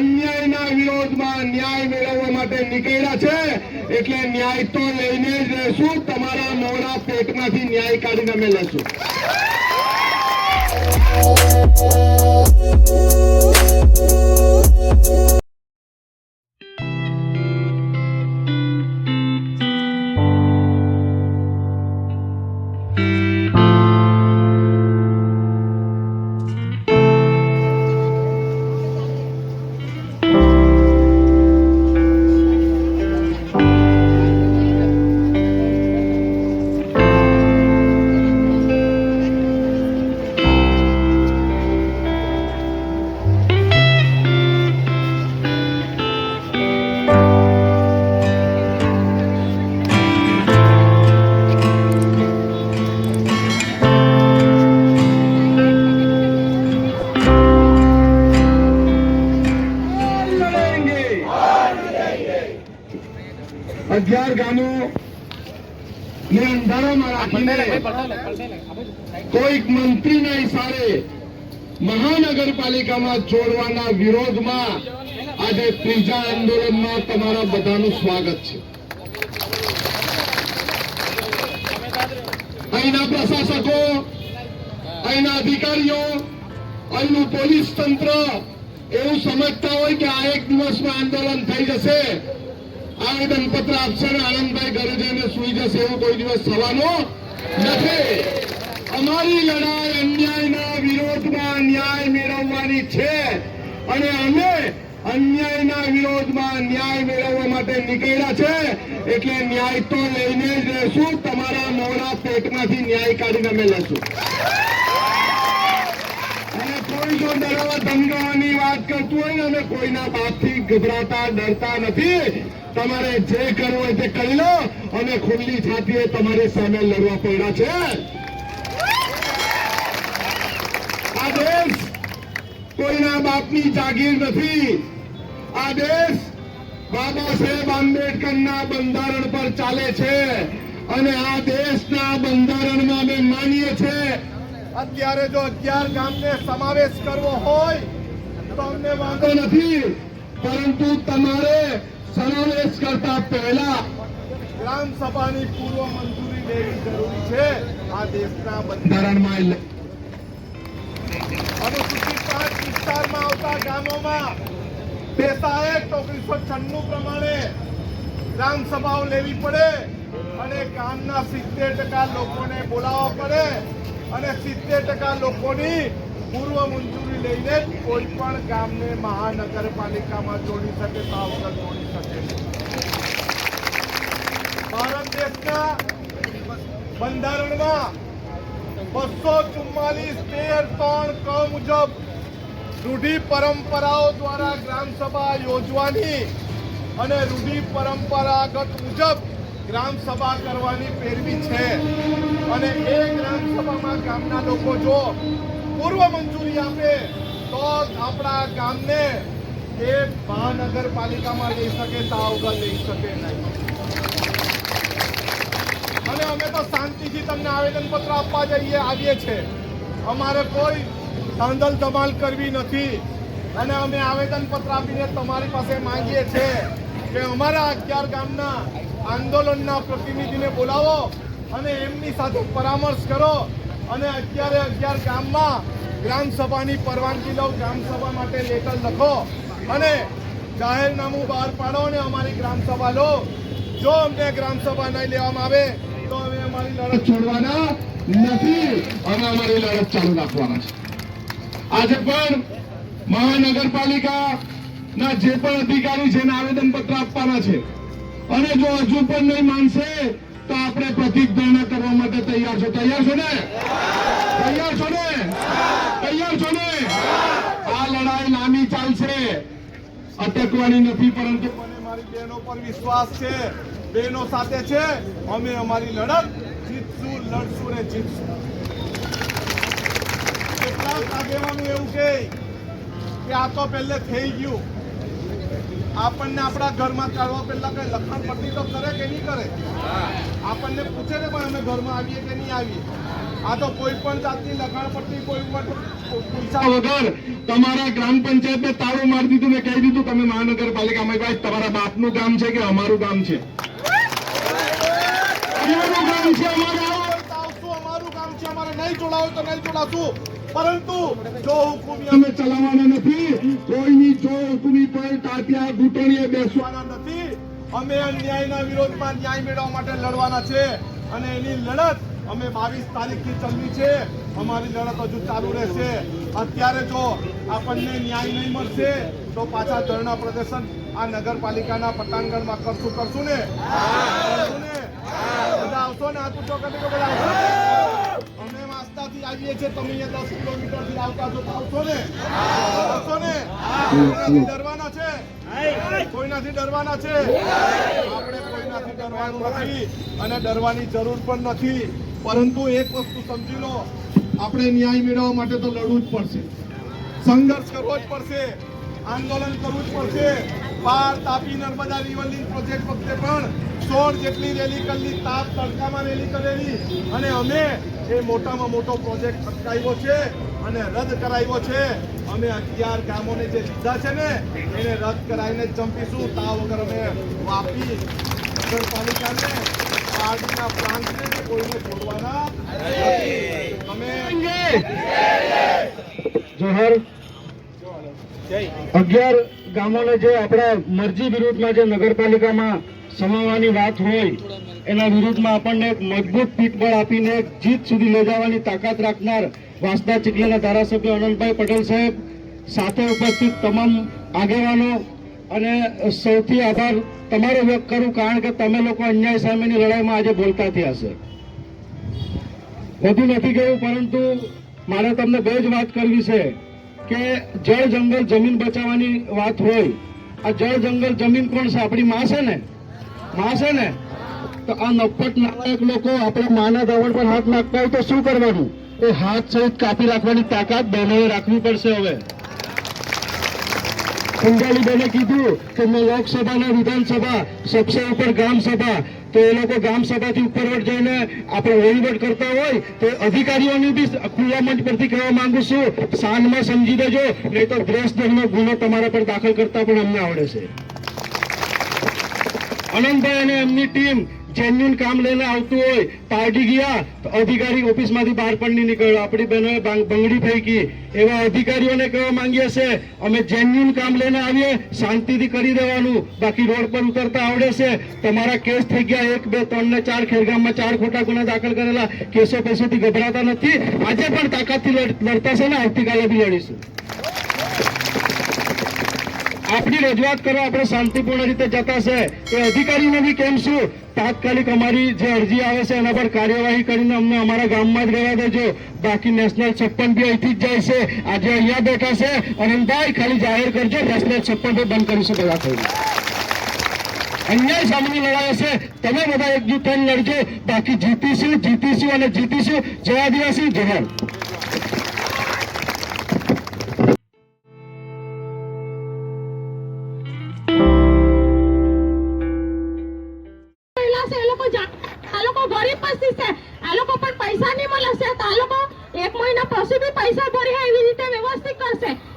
અન્યાયના વિરોધમાં ન્યાય મેળવવા માટે નીકળ્યા છે, એટલે ન્યાય તો લઈને જ રહેશું. તમારા મોડા પેટમાંથી ન્યાય કાઢીને અમે લેશું કોઈક મંત્રીના ઇશારે મહાનગરપાલિકામાં જોડવાના વિરોધમાં આજે ત્રીજા આંદોલનમાં તમારા બધાનું સ્વાગત છે. અહીંના પ્રશાસકો, અહીંના અધિકારીઓ, અહીંનું પોલીસ તંત્ર એવું સમજતા હોય કે આ એક દિવસમાં આંદોલન થઈ જશે. આવેદન પત્ર આપશે ને આનંદભાઈ ઘરે સુઈ જશે એવું કોઈ દિવસ થવાનું નથી. અમારી લડાઈ અન્યાયના વિરોધમાં ન્યાય મેળવવાની છે. અને અમે અન્યાયના વિરોધમાં ન્યાય મેળવવા માટે નીકળ્યા છે. એટલે ન્યાય તો લઈને જ રહેશું. તમારા મોડા પેટમાંથી ન્યાય કાઢીને અમે લેશું અને કોઈ જો ડરાવા ધમકાવાની વાત કરતું હોય ને અમે કોઈના બાપથી ગભરાતા, ડરતા નથી. તમારે જે કરવું હોય તે કરી લો. અને ખુલ્લી છાતીએ તમારી સામે લડવા પડ્યા છે. આ દેશ કોઈના બાપની જાગીર નથી. આ દેશ બાબા સાહેબ આંબેડકરના બંધારણ પર ચાલે છે અને આ દેશના બંધારણમાં અમે માનીએ છીએ. અત્યારે જો અગિયાર ગામને સમાવેશ કરવો હોય તો અમને વાંધો નથી પરંતુ તમારે સમાવેશ કરતા પહેલા ગ્રામ સભાની પૂર્વ મંજૂરી લેવી જરૂરી છે. આ દેશના બંધારણમાં અનુસૂચિત પાંચ વિસ્તારમાં આવતા ગામોમાં પેસા એક્ટ ઓગણીસો છન્નું પ્રમાણે ગ્રામ સભાઓ લેવી પડે અને ગામના સિત્તેર ટકા લોકોને બોલાવવા પડે અને સિત્તેર ટકા લોકોની પૂર્વ મંજૂરી લઈને કોઈ પણ ગામને મહાનગરપાલિકામાં જોડી શકે તો વગર જોડી શકે ભારત દેશના બંધારણમાં બસો ચુમ્માલીસ તેર ત્રણ ક મુજબ રૂઢિ પરંપરાઓ દ્વારા ગ્રામસભા યોજવાની અને રૂઢિ પરંપરાગત મુજબ ગ્રામસભા કરવાની પેરવી છે. અને એ ગ્રામસભામાં ગામના લોકો જો પૂર્વ મંજૂરી આપે તો આપણા ગામને એ મહાનગરપાલિકામાં લઈ શકે, તા લઈ શકે નહીં. અમે તો શાંતિથી તમને આવેદનપત્ર આપવા જઈએ, આવીએ છીએ અમારે કોઈ ધાંધલ ધમાલ કરવી નથી. અને અમે આવેદનપત્ર આપીને તમારી પાસે માંગીએ છીએ કે અમારા અગિયાર ગામના આંદોલનના પ્રતિનિધિને બોલાવો અને એમની સાથે પરામર્શ કરો અને અત્યારે અગિયાર ગામમાં ગ્રામસભાની પરવાનગી લો ગ્રામસભા માટે લેટર લખો અને જાહેરનામું બહાર પાડો અને અમારી ગ્રામસભા લો. જો અમને ગ્રામસભા નહીં લેવામાં આવે અમારી લડત છોડવાના નથી, અમે અમારી લડત ચાલુ રાખવાના છે. આજે પણ મહાનગરપાલિકા ના જે પણ અધિકારી છે આવેદન પત્ર આપવાના છે. અને જો હજુ પણ નહીં માનશે, તો આપણે ધરણા કરવા માટે તૈયાર છો. તૈયાર છો ને? તૈયાર છો ને? તૈયાર છો ને? આ લડાઈ લાંબી ચાલશે. અટકવાની નથી, પરંતુ મને મારી બહેનો પર વિશ્વાસ છે. બહેનો સાથે છે. અમે અમારી લડત જીતશું લડશું ને જીતશું કેટલાક આગેવાનું એવું કે આ તો પહેલે થઈ ગયું આપણને આપણા ઘરમાં ચાલવા પહેલા કઈ લખાણ પટ્ટી તો કરે કે નહીં કરે આપણને પૂછે ને પણ અમે ઘરમાં આવીએ કે નહીં આવીએ આ તો કોઈ પણ જાતની લખાણ પરથી કોઈ પણ પૈસા વગર તમારા ગ્રામ પંચાયતને તાળું મારી દીધું ને કહી દીધું તમે મહાનગરપાલિકામાં. ભાઈ તમારા બાપનું ગામ છે કે અમારું ગામ છે અમારે આવો હોય તો આવશું અમારું ગામ છે અમારે નહીં જોડાવો તો નહીં જોડાશું પરંતુ જો હુકુમી અમે ચલાવવાના નથી કોઈની જો હુકુમી પર તાત્યા ઘૂંટણીએ બેસવાના નથી. અમે અન્યાયના વિરોધમાં ન્યાય મેળવવા માટે લડવાના છે અને એની લડત અમે બાવીસ તારીખથી ચલવી છે. અમારી લડત હજુ ચાલુ રહેશે. અત્યારે જો આપણને ન્યાય નહીં મળશે તો પાછા ધરણા પ્રદર્શન આ નગરપાલિકાના પટાંગણમાં કરશું. કરશું ને? બધા આવશો ને આ પૂછો કે બધા આવશો ને? આવીએ છીએ તમે અહીંયા દસ કિલોમીટર આવતા છો આવશો ને? આવશો ને? કોઈનાથી ડરવાના છે. કોઈનાથી ડરવાના છે? આપણે કોઈનાથી ડરવાનું નથી અને ડરવાની જરૂર પણ નથી. પરંતુ એક વસ્તુ સમજી લો આપણે ન્યાય મેળવવા માટે તો લડવું જ પડશે. સંઘર્ષ કરવો જ પડશે. આંદોલન કરવું જ પડશે. પાર તાપી નર્મદા રિવરલિંગ પ્રોજેક્ટ વખતે પણ સોળ જેટલી રેલી કરેલી તાપ તડકામાં રેલી કરેલી. અને અમે એ મોટામાં મોટો પ્રોજેક્ટ અટકાવ્યો છે અને રદ કરાવ્યો છે. અમે અગિયાર ગામોને જે લીધા છે ને, એને રદ કરાવીને ચંપીશું તા વગર અમે વાપી નગરપાલિકાને પાર્ટીના પ્રાંતને કોઈને છોડવાના અમે જોહર, અગિયાર ગામોને જે આપણા મરજી વિરુદ્ધમાં જે નગરપાલિકામાં સમાવવાની વાત હોય, એના વિરુદ્ધમાં આપણને એક મજબૂત પીઠબળ આપીને જીત સુધી લઈ જવાની તાકાત રાખનાર વાંસદા ચીખલીના ધારાસભ્ય અનંતભાઈ પટેલ સાહેબ સાથે ઉપસ્થિત તમામ આગેવાનો અને સૌથી આભાર તમારો વ્યક્ત કરું કારણ કે તમે લોકો અન્યાય સામેની લડાઈમાં આજે બોલતા થયા છે. વધુ નથી કહ્યું પરંતુ મારે તમને બે જ વાત કરવી છે કે જળ જંગલ જમીન બચાવવાની વાત હોય, આ જળ જંગલ જમીન કોણ છે? આપણી માં છે ને? માં છે ને? તો આ નફટ નાયક લોકો આપણે માના દવડ પર હાથ નાખતા હોય તો શું કરવાનું? એ હાથ સહિત કાપી રાખવાની તાકાત બહેનોએ રાખવી પડશે હવે. કુંડાલી બેને કીધું કે મેં લોકસભા અને વિધાનસભા સબસે ઉપર ગ્રામસભા તો એ લોકો ગ્રામ સભાથી ઉપરવટ જઈને આપણે વહીવટ કરતા હોય તો અધિકારીઓની બી ખુલ્લા મંચ પરથી કહેવા માંગુ છું, સાંજમાં સમજી દેજો, નહીં તો દ્રેસ ગુનો તમારા પર દાખલ કરતા પણ અમને આવડે છે. અનંતભાઈ અને એમની ટીમ જેન્યુન કામ લઈને આવતું હોય પાર્ટી ગયા, તો અધિકારી ઓફિસમાંથી બહાર પણ નહીં નીકળ્યો. આપણી બહેનોએ બાંગ- બંગડી ફેંકી. એવા અધિકારીઓને કહેવા માંગીએ છે, અમે જેન્યુન કામ લઈને આવીએ, શાંતિથી કરી દેવાનું. બાકી રોડ પર ઉતરતા આવડે છે. તમારા કેસ થઈ ગયા એક, બે, ત્રણ ને ચાર, ખેરગામમાં ચાર ખોટા ગુના દાખલ કરેલા. કેસો પેસોથી ગભરાતા નથી. આજે પણ તાકાતથી લડ- લડતા છે ને, આવતીકાલે બી લડીશું. આપણી રજૂઆત કરવા આપણે શાંતિપૂર્ણ રીતે જતા છે. એ અધિકારીને બી કેમ શું? તાત્કાલિક અમારી જે અરજી આવે છે, એના પર કાર્યવાહી કરીને અમને અમારા ગામમાં જ રહેવા દેજો. બાકી નેશનલ છપ્પન બી અહીંથી જ જાય છે. આજે અહીંયા બેઠા છે. અનંતભાઈ, ખાલી જાહેર કરજો. નેશનલ છપ્પન બી બંધ કરીશું બધા થઈને. અન્યાય સામેની લડાઈ હશે. તમે બધા એકજૂટ થઈને લડજો. બાકી જીતીશું જીતીશું અને જીતીશું. જય આદિવાસી, જય એવી